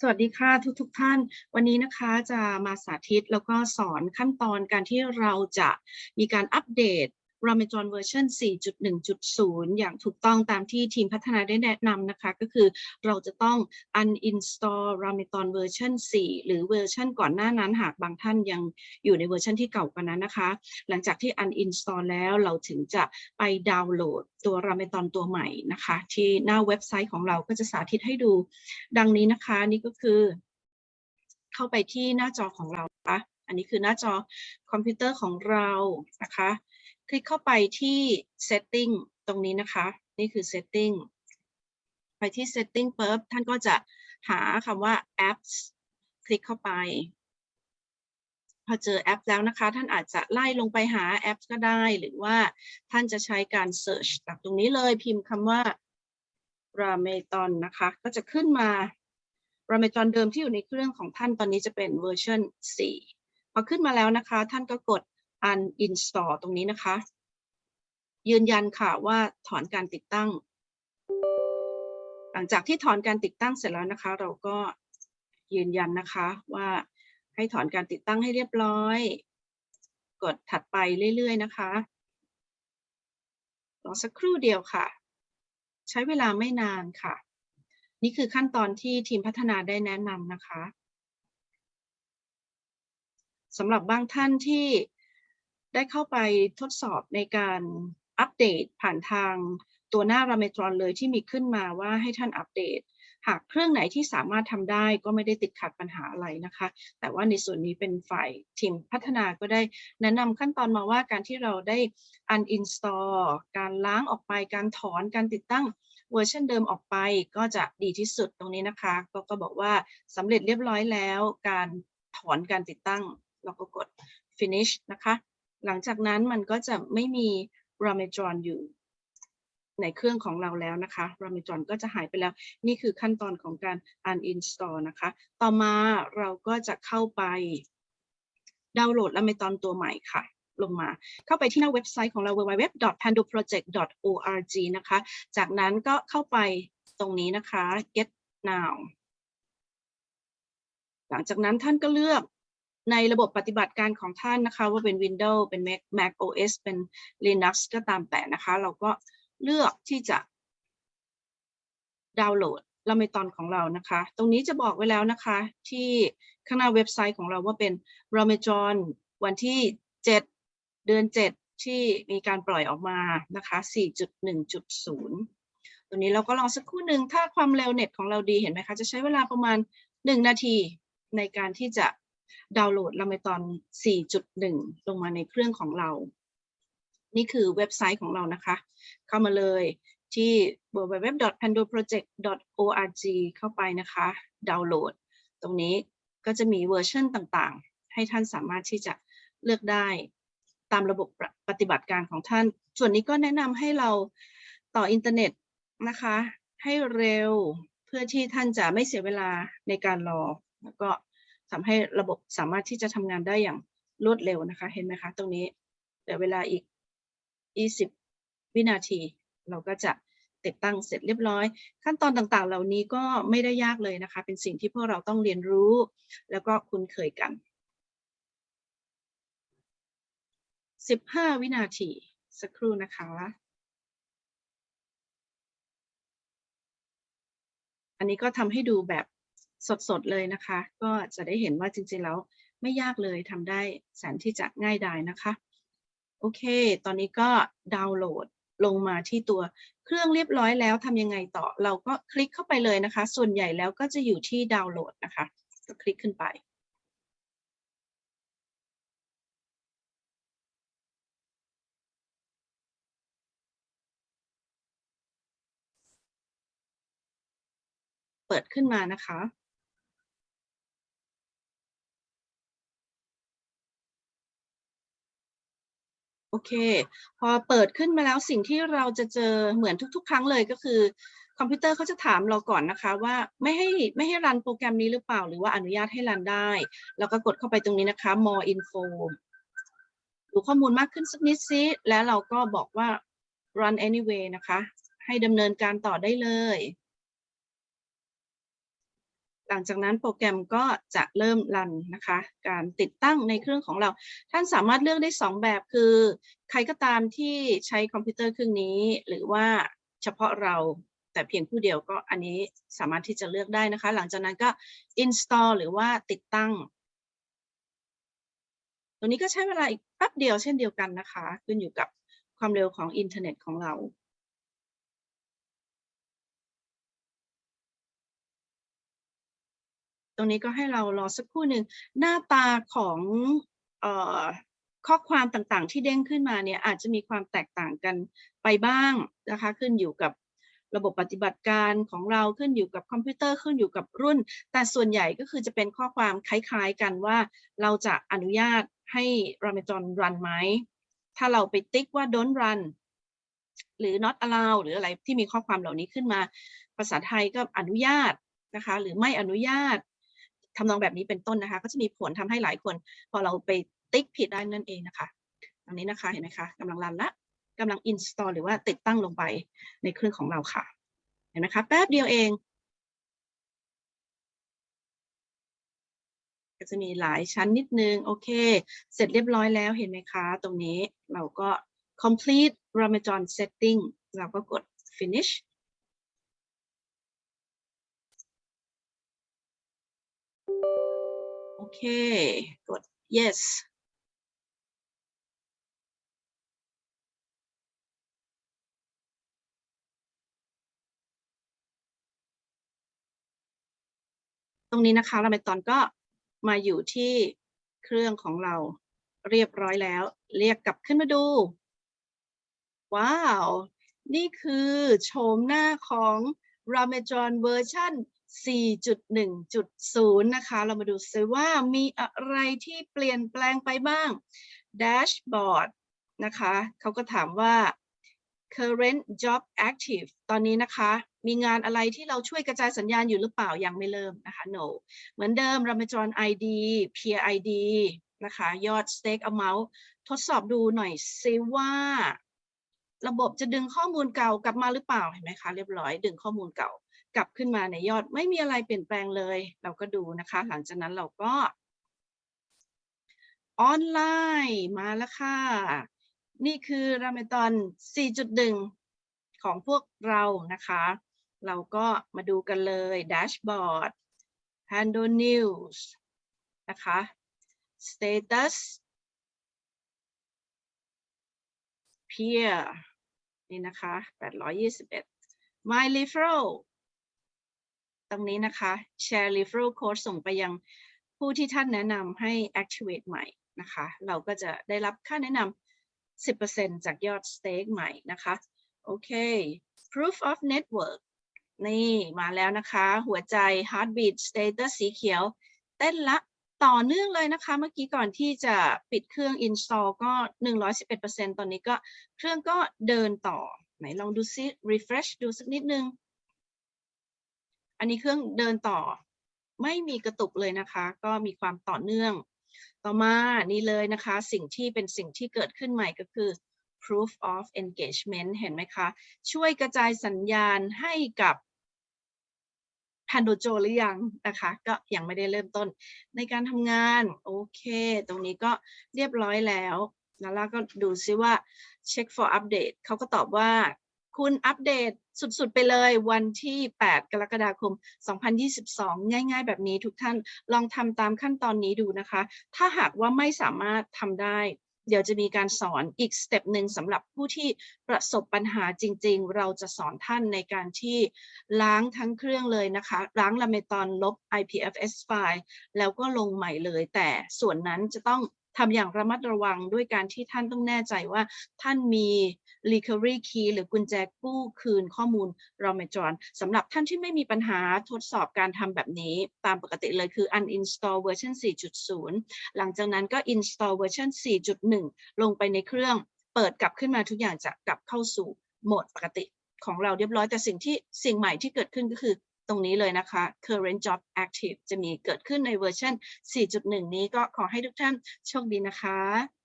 สวัสดีค่ะทุกทุกท่าน วันนี้นะคะจะมาสาธิตแล้วก็สอนขั้นตอนการที่เราจะมีการอัปเดต Ramazon เวอร์ชัน4.1.0 อย่างถูกต้องตามที่ทีมพัฒนาได้แนะนำนะคะ ก็คือเราจะต้อง uninstall Ramazon เวอร์ชัน4 หรือเวอร์ชันก่อนหน้านั้นหากบางท่านยังอยู่ในเวอร์ชันที่เก่ากว่านั้นนะคะ หลังจากที่ uninstall แล้วเราถึงจะไปดาวน์โหลดตัว Ramazon ตัวใหม่นะคะ ที่หน้าเว็บไซต์ของเราก็จะสาธิตให้ดู ดังนี้นะคะนี่ก็คือ เข้าไปที่หน้าจอของเรานะคะ อันนี้คือหน้าจอคอมพิวเตอร์ของเรานะคะ คลิกเข้าไปที่ setting ตรงนี้นะคะ นี่คือ setting ไปที่ setting ปุ๊บท่านก็จะหาคำว่า apps คลิกเข้าไป พอเจอแอปแล้วนะคะ ท่านอาจจะไล่ลงไปหาแอปก็ได้ หรือว่าท่านจะใช้การ search จากตรงนี้เลยพิมพ์คำว่าราเมตอนนะคะ ก็จะขึ้นมาราเมตอนเดิมที่อยู่ในเครื่องของท่านตอนนี้จะเป็นเวอร์ชัน4 พอขึ้นมาแล้วนะคะ ท่านก็กด uninstall ตรงนี้นะคะ ยืนยันค่ะว่าถอนการติดตั้ง หลังจากที่ถอนการติดตั้งเสร็จแล้วนะคะ เราก็ยืนยันนะคะว่าให้ถอนการติดตั้งให้เรียบร้อย กดถัดไปเรื่อยๆนะคะรอสักครู่เดียวค่ะ ใช้เวลาไม่นานค่ะ นี่คือขั้นตอนที่ทีมพัฒนาได้แนะนำนะคะ สำหรับบางท่านที่ได้เข้าไปทดสอบในการอัปเดตผ่านทางตัวหน้า r a m e t r o n เลยที่มีขึ้นมาว่าให้ท่านอัปเดต หากเครื่องไหนที่สามารถทำได้ก็ไม่ได้ติดขัดปัญหาอะไรนะคะ แต่ว่าในส่วนนี้เป็นฝ่ายทีมพัฒนาก็ได้แนะนำขั้นตอนมาว่าการที่เราได้ uninstall การล้างออกไปการถอนการติดตั้งเวอร์ชันเดิมออกไปก็จะดีที่สุดตรงนี้นะคะ ก็ก็บอกว่าสำเร็จเรียบร้อยแล้ว การถอนการติดตั้ง เราก็กด finish นะคะ หลังจากนั้นมันก็จะไม่มี r a m e t r o n อยู่ในเครื่องของเราแล้วนะคะ r a m e t r o n ก็จะหายไปแล้ว นี่คือขั้นตอนของการ uninstall นะคะ ต่อมาเราก็จะเข้าไปดาวน์โหลด r a m e t r o n ตัวใหม่ค่ะลงมา เข้าไปที่หน้าเว็บไซต์ของเรา www.pandoproject.org นะคะ จากนั้นก็เข้าไปตรงนี้นะคะ get now หลังจากนั้นท่านก็เลือก ในระบบปฏิบัติการของท่านนะคะ ว่าเป็น Windows เป็น Mac Mac OS เป็น Linux ก็ตามแต่นะคะ เราก็เลือกที่จะดาวน์โหลดลาเมตอนของเรานะคะ ตรงนี้จะบอกไว้แล้วนะคะ ที่ข้างหน้าเว็บไซต์ของเราว่าเป็น r a m e j o n วันที่ 7 เดือน 7 ที่มีการปล่อยออกมานะคะ 4.1.0 ตัวนี้เราก็ลองสักครู่หนึ่งถ้าความเร็วเน็ตของเราดีเห็นไหมคะ จะใช้เวลาประมาณ 1 นาทีในการที่จะ ดาวน์โหลดลาเมตอน 4.1 ลงมาในเครื่องของเรา นี่คือเว็บไซต์ของเรานะคะ เข้ามาเลยที่ www.pandoproject.org เข้าไปนะคะ ดาวน์โหลด ตรงนี้ก็จะมีเวอร์ชันต่างๆ ให้ท่านสามารถที่จะเลือกได้ตามระบบปฏิบัติการของท่าน ส่วนนี้ก็แนะนำให้เราต่ออินเทอร์เน็ตนะคะ ให้เร็วเพื่อที่ท่านจะไม่เสียเวลาในการรอ แล้วก็ ทำให้ระบบสามารถที่จะทำงานได้อย่างรวดเร็วนะคะ เห็นไหมคะ ตรงนี้เหลือเวลาอีก 20 วินาที เราก็จะติดตั้งเสร็จเรียบร้อย ขั้นตอนต่างๆ เหล่านี้ก็ไม่ได้ยากเลยนะคะ เป็นสิ่งที่พวกเราต้องเรียนรู้ แล้วก็คุ้นเคยกัน 15 วินาที สักครู่นะคะอันนี้ก็ทำให้ดูแบบ สดๆเลยนะคะ ก็จะได้เห็นว่าจริงๆแล้วไม่ยากเลยทำได้แสนที่จะง่ายดายนะคะ โอเค ตอนนี้ก็ดาวน์โหลดลงมาที่ตัวเครื่องเรียบร้อยแล้วทำยังไงต่อเราก็คลิกเข้าไปเลยนะคะ ส่วนใหญ่แล้วก็จะอยู่ที่ดาวน์โหลดนะคะก็คลิกขึ้นไปเปิดขึ้นมานะคะ โอเค พอเปิดขึ้นมาแล้วสิ่งที่เราจะเจอเหมือนทุก ๆ ครั้งเลยก็คือ คอมพิวเตอร์เขาจะถามเราก่อนนะคะว่าไม่ให้ไม่ให้รันโปรแกรมนี้หรือเปล่า หรือว่าอนุญาตให้รันได้ แล้วก็กดเข้าไปตรงนี้นะคะ more info ดูข้อมูลมากขึ้นสักนิดซิ แล้วเราก็บอกว่า run anyway นะคะ ให้ดำเนินการต่อได้เลย หลังจากนั้นโปรแกรมก็จะเริ่มรันนะคะ การติดตั้งในเครื่องของเรา ท่านสามารถเลือกได้ 2 แบบคือ ใครก็ตามที่ใช้คอมพิวเตอร์เครื่องนี้ หรือว่าเฉพาะเราแต่เพียงผู้เดียวก็อันนี้สามารถที่จะเลือกได้นะคะ หลังจากนั้นก็ install หรือว่าติดตั้ง ตัวนี้ก็ใช้เวลาอีกแป๊บเดียวเช่นเดียวกันนะคะ ขึ้นอยู่กับความเร็วของอินเทอร์เน็ตของเรา ตรงนี้ก็ให้เรารอสักครู่หนึ่งหน้าตาของออข้อความต่างๆ ที่เด้งขึ้นมาเนี่ยอาจจะมีความแตกต่างกันไปบ้างนะคะขึ้นอยู่กับระบบปฏิบัติการของเราขึ้นอยู่กับคอมพิวเตอร์ขึ้นอยู่กับรุ่น แต่ส่วนใหญ่ก็คือจะเป็นข้อความคล้ายๆกันว่าเราจะอนุญาตให้ Ramazon run ไหม ถ้าเราไปติ๊กว่า don't run หรือ not allow หรืออะไรที่มีข้อความเหล่านี้ขึ้นมา ภาษาไทยก็อนุญาตนะคะ หรือไม่อนุญาต ทำนองแบบนี้เป็นต้นนะคะ ก็จะมีผลทำให้หลายคน พอเราไปติ๊กผิดได้นั่นเองนะคะตรงนี้นะคะเห็นไหมคะกำลังรันละกำลัง install หรือว่าติดตั้งลงไปในเครื่องของเราค่ะ เห็นไหมคะ แป๊บเดียวเอง ก็จะมีหลายชั้นนิดนึง โอเค เสร็จเรียบร้อยแล้วเห็นไหมคะ ตรงนี้เราก็ complete Ramadan setting เราก็กด finish เค กด yes ตรงนี้นะคะเราเมตอนก็มาอยู่ที่เครื่องของเราเรียบร้อยแล้ว เรียกกลับขึ้นมาดู ว้าว นี่คือโฉมหน้าของ r a m a j o n เวอร์ชัน 4.1.0 นะคะ เรามาดูซิว่ามีอะไรที่เปลี่ยนแปลงไปบ้าง Dashboard นะคะ เขาก็ถามว่า current job active ตอนนี้นะคะ มีงานอะไรที่เราช่วยกระจายสัญญาณอยู่หรือเปล่า ยังไม่เริ่มนะคะ no เหมือนเดิม r a m a j o n ID peer ID นะคะ ยอด stake amount ทดสอบดูหน่อยซิว่า ระบบจะดึงข้อมูลเก่ากลับมาหรือเปล่าเห็นไหมคะเรียบร้อยดึงข้อมูลเก่ากลับขึ้นมาในยอดไม่มีอะไรเปลี่ยนแปลงเลย เราก็ดูนะคะ หลังจากนั้นเราก็ ออนไลน์มาแล้วค่ะ นี่คือราเมตอน 4.1 ของพวกเรานะคะ เราก็มาดูกันเลยแดชบอร์ด Handle News นะคะ Status Peer นี่นะคะ821 My Referral ตรงนี้นะคะ Share Referral Code ส่งไปยังผู้ที่ท่านแนะนำให้ Activate ใหม่นะคะ เราก็จะได้รับค่าแนะนำ 10%จากยอด Stake ใหม่นะคะ โอเค Proof of Network นี่มาแล้วนะคะ หัวใจ Heartbeat Status สีเขียว เต้นละ ต่อเนื่องเลยนะคะ เมื่อกี้ก่อนที่จะปิดเครื่อง install ก็ 111%ตอนนี้ก็เครื่องก็เดินต่อ ไหนลองดูซิ refresh ดูสักนิดนึง อันนี้เครื่องเดินต่อ ไม่มีกระตุกเลยนะคะ ก็มีความต่อเนื่อง ต่อมานี่เลยนะคะ สิ่งที่เป็นสิ่งที่เกิดขึ้นใหม่ก็คือ proof of engagement เห็นไหมคะ ช่วยกระจายสัญญาณให้กับ ทันโดโจหรือยังนะคะ ก็ยังไม่ได้เริ่มต้นในการทำงาน โอเค ตรงนี้ก็เรียบร้อยแล้วแล้วเราก็ดูซิว่า check for update เขาก็ตอบว่า คุณอัปเดตสุดๆ ไปเลยวันที่ 8 กรกฎาคม 2022 ง่าย ๆ แบบนี้ทุกท่านลองทำตามขั้นตอนนี้ดูนะคะ ถ้าหากว่าไม่สามารถทำได้ เดี๋ยวจะมีการสอนอีกสเต็ปหนึ่งสำหรับผู้ที่ประสบปัญหาจริง ๆ เราจะสอนท่านในการที่ล้างทั้งเครื่องเลยนะคะ ล้างลาเมตอนลบ IPFS ไฟล์แล้วก็ลงใหม่เลย แต่ส่วนนั้นจะต้อง ทำอย่างระมัดระวังด้วยการที่ท่านต้องแน่ใจว่าท่านมี recovery key หรือกุญแจกู้คืนข้อมูลรอมจอนสำหรับท่านที่ไม่มีปัญหาทดสอบการทำแบบนี้ตามปกติเลยคือ uninstall version 4.0 หลังจากนั้นก็ install version 4.1 ลงไปในเครื่องเปิดกลับขึ้นมาทุกอย่างจะกลับเข้าสู่โหมดปกติของเราเรียบร้อยแต่สิ่งที่สิ่งใหม่ที่เกิดขึ้นก็คือ ตรงนี้เลยนะคะ current job active จะมีเกิดขึ้นในเวอร์ชัน4.1 นี้ก็ขอให้ทุกท่านโชคดีนะคะ